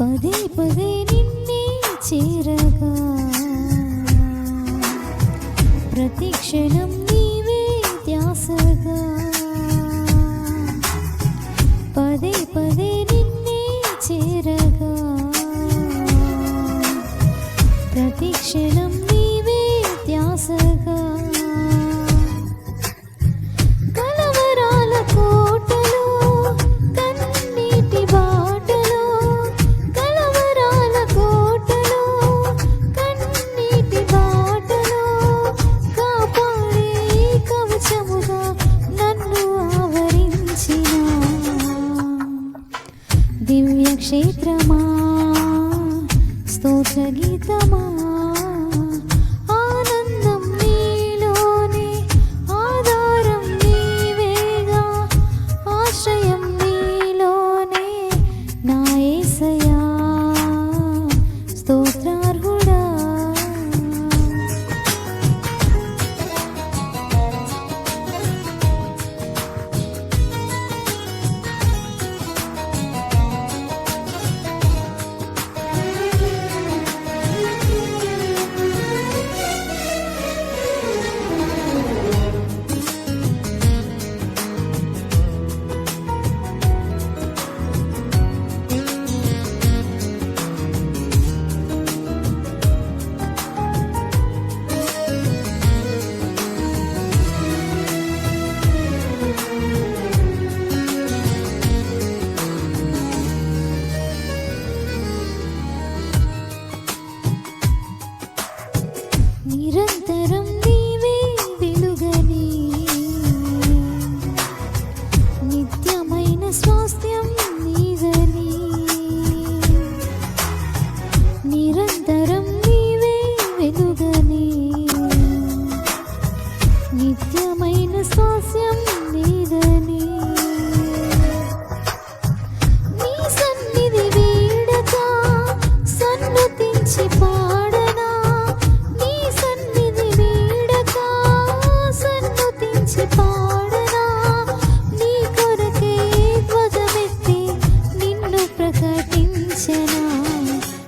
పదే పదే నిన్నే చేరగా. ప్రతిక్షణం నీవే ధ్యాసగా. పదే పదే క్షేత్రమా? స్తోత్రగీతమా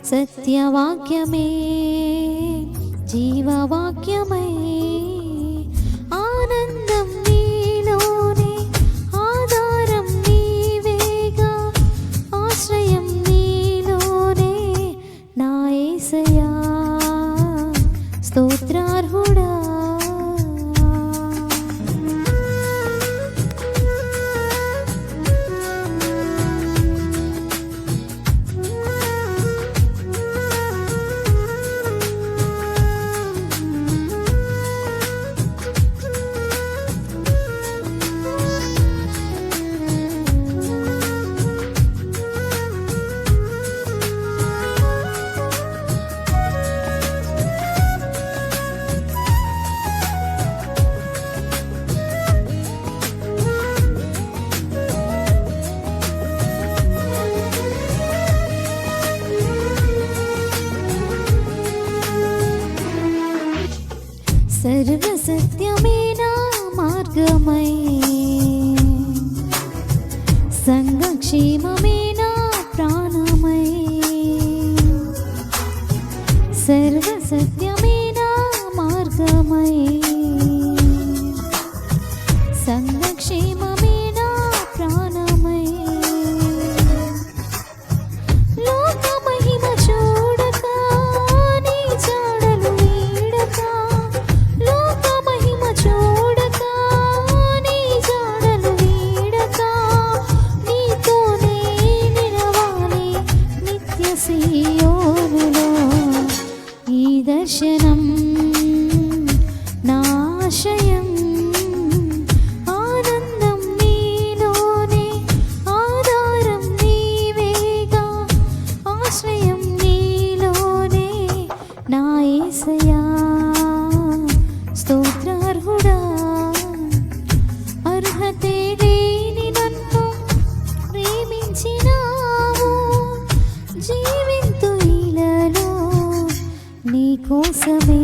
सत्यवाक्यमे जीववाक्यमये సర్వసత్యమే నా మార్గమై? సంఘక్షేమమే నా ప్రాణమై? సర్వ ఏసయా స్తోత్రార్హుడా అర్హతే లేని నన్ను ప్రేమించినావు జీవింతు ఇలలో నీకోసమే